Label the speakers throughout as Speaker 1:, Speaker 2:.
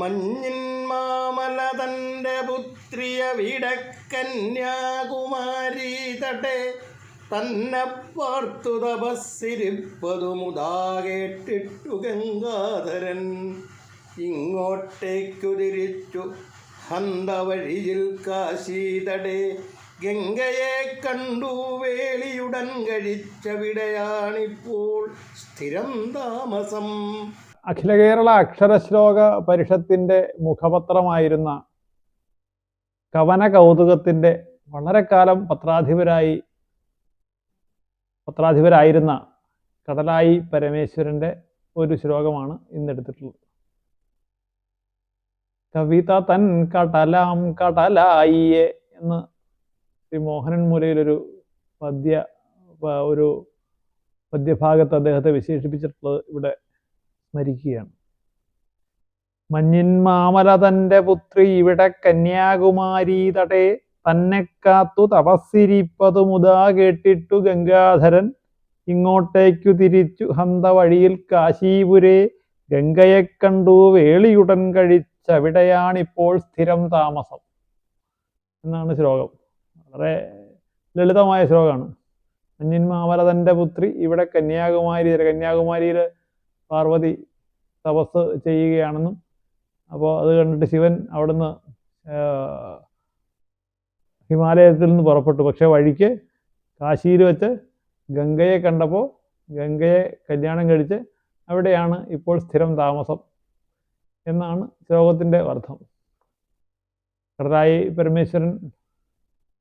Speaker 1: മഞ്ഞിൻ മാമല തന്റെ പുത്രിയ വിടക്കന്യാകുമാരി തട്ടെ. തന്നെ പാർത്തു തപസ്സിരിപ്പതു മുതാ കേട്ടിട്ടു ഗംഗാധരൻ. ഇങ്ങോട്ടേക്കു തിരിച്ചു ഹന്ത വഴിയിൽ കാശീതടെ ഗംഗയെ കണ്ടു വേളിയുടൻ കഴിച്ചവിടെയാണിപ്പോൾ സ്ഥിരം താമസം.
Speaker 2: അഖില കേരള അക്ഷരശ്ലോക പരിഷത്തിന്റെ മുഖപത്രമായിരുന്ന കവന കൗതുകത്തിന്റെ വളരെ കാലം പത്രാധിപരായി പത്രാധിപരായിരുന്ന കടലായി പരമേശ്വരന്റെ ഒരു ശ്ലോകമാണ് ഇന്നെടുത്തിട്ടുള്ളത്. കവിത തൻ കടലാം കടലായിയെ എന്ന് ശ്രീ മോഹനൻ മൂലയിലൊരു പദ്യ ഒരു പദ്യഭാഗത്ത് അദ്ദേഹത്തെ വിശേഷിപ്പിച്ചിട്ടുള്ളത് ഇവിടെ സ്മരിക്കുകയാണ് മഞ്ഞിൻ മാമല തന്റെ പുത്രി ഇവിടെ കന്യാകുമാരി തടേ തന്നെ കാത്തു തപസ്സിരിപ്പതു മുതാ കേട്ടിട്ടു ഗംഗാധരൻ ഇങ്ങോട്ടേക്കു തിരിച്ചു ഹന്ത വഴിയിൽ കാശീപുരേ ഗംഗയെ കണ്ടു വേളിയുടൻ കഴിച്ചവിടെയാണിപ്പോൾ സ്ഥിരം താമസം. എന്നാണ് ശ്ലോകം. വളരെ ലളിതമായ ശ്ലോകമാണ്. മഞ്ഞിൻ മാമല തന്റെ പുത്രി ഇവിടെ കന്യാകുമാരി കന്യാകുമാരിയിൽ പാർവതി തപസ് ചെയ്യുകയാണെന്നും അപ്പോൾ അത് കണ്ടിട്ട് ശിവൻ അവിടുന്ന് ഹിമാലയത്തിൽ നിന്ന് പുറപ്പെട്ടു. പക്ഷേ വഴിക്ക് കാശിയിൽ വെച്ച് ഗംഗയെ കണ്ടപ്പോൾ ഗംഗയെ കല്യാണം കഴിച്ച് അവിടെയാണ് ഇപ്പോൾ സ്ഥിരം താമസം എന്നാണ് ശ്ലോകത്തിന്റെ അർത്ഥം. കടതായി പരമേശ്വരൻ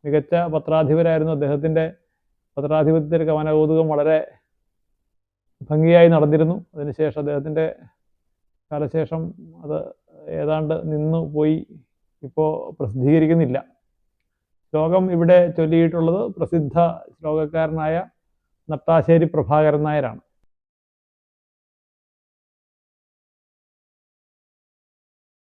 Speaker 2: മികച്ച പത്രാധിപരായിരുന്നു. അദ്ദേഹത്തിന്റെ പത്രാധിപത്യത്തിൽ കവനകൗതുകം വളരെ ഭംഗിയായി നടന്നിരുന്നു. അതിനുശേഷം അദ്ദേഹത്തിന്റെ കാലശേഷം അത് ഏതാണ്ട് നിന്നു പോയി. ഇപ്പോൾ പ്രസിദ്ധീകരിക്കുന്നില്ല. ശ്ലോകം ഇവിടെ ചൊല്ലിയിട്ടുള്ളത് പ്രസിദ്ധ ശ്ലോകക്കാരനായ നട്ടാശ്ശേരി പ്രഭാകരൻ നായരാണ്.